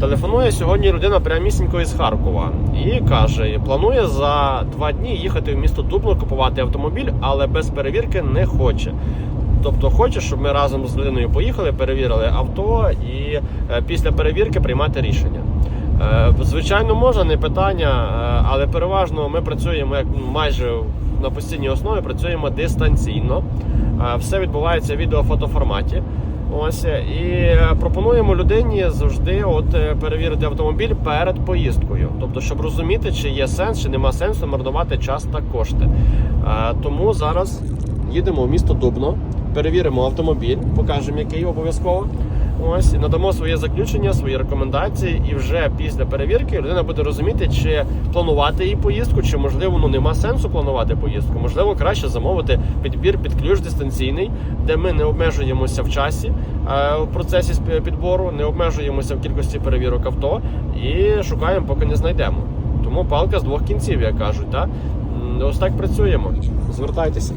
Телефонує сьогодні людина прямісінько із Харкова і каже: планує за два дні їхати в місто Дубно купувати автомобіль, але без перевірки не хоче. Тобто хоче, щоб ми разом з людиною поїхали, перевірили авто і е, після перевірки приймати рішення. Е, Звичайно, можна, не питання, е, але переважно ми працюємо як майже на постійній основі, працюємо дистанційно. Все відбувається в відео-фотоформаті. Ось е, і е, пропонуємо людині завжди от е, перевірити автомобіль перед поїздкою, тобто, щоб розуміти, чи є сенс, чи нема сенсу марнувати час та кошти. Тому зараз їдемо в місто Дубно, перевіримо автомобіль, покажемо, який обов'язково. Ось надамо своє заключення, свої рекомендації, і вже після перевірки людина буде розуміти, чи планувати її поїздку, чи можливо ну нема сенсу планувати поїздку. Можливо, краще замовити підбір під ключ дистанційний, де ми не обмежуємося в часі е, в процесі підбору, не обмежуємося в кількості перевірок авто і шукаємо, поки не знайдемо. Тому палка з двох кінців, як кажуть, так? М, ось так працюємо. Звертайтеся.